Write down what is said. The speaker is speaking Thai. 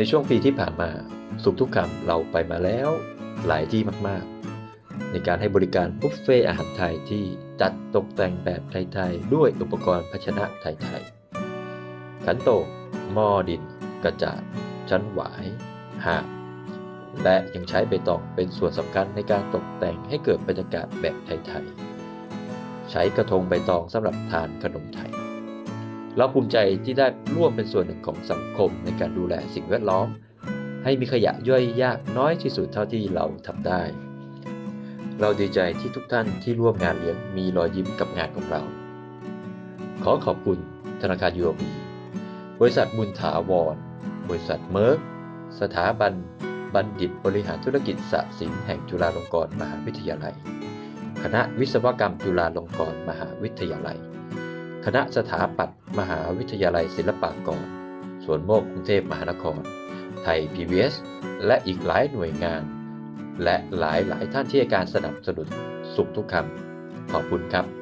ในช่วงปีที่ผ่านมาสุขทุกคำเราไปมาแล้วหลายที่มากๆ ในการให้บริการบุฟเฟ่อาหารไทยที่จัดตกแต่งแบบไทยๆ ด้วยอุปกรณ์ภาชนะไทยๆขันโตกหม้อดิน กระจาด ชั้นหวาย หาบและยังใช้ใบตองเป็นส่วนสำคัญในการตกแต่งให้เกิดบรรยากาศแบบไทยๆ ใช้กระทงใบตองสำหรับทานขนมไทย เราภูมิใจที่ได้ร่วมเป็นส่วนหนึ่งของสังคมในการดูแลสิ่งแวดล้อม ให้มีขยะย่อยยากน้อยที่สุดเท่าที่เราทำได้ เราดีใจที่ทุกท่านที่ร่วมงานเลี้ยงมีรอยยิ้มกับงานของเรา ขอขอบคุณธนาคารยูโบีบริษัทบุญถาวร บริษัทเมิร์กสถาบัน บัณฑิตบริหารธุรกิจสะสินแห่งจุฬาลงกรณ์มหาวิทยาลัย คณะวิศวกรรมจุฬาลงกรณ์มหาวิทยาลัย คณะสถาปัตย์มหาวิทยาลัยศิลปากรสวนโมกกรุงเทพมหานคร ไทย PBS และอีกหลายหน่วยงาน และหลายหลายท่านที่ให้การสนับสนุนสุขทุกคำขอบคุณครับ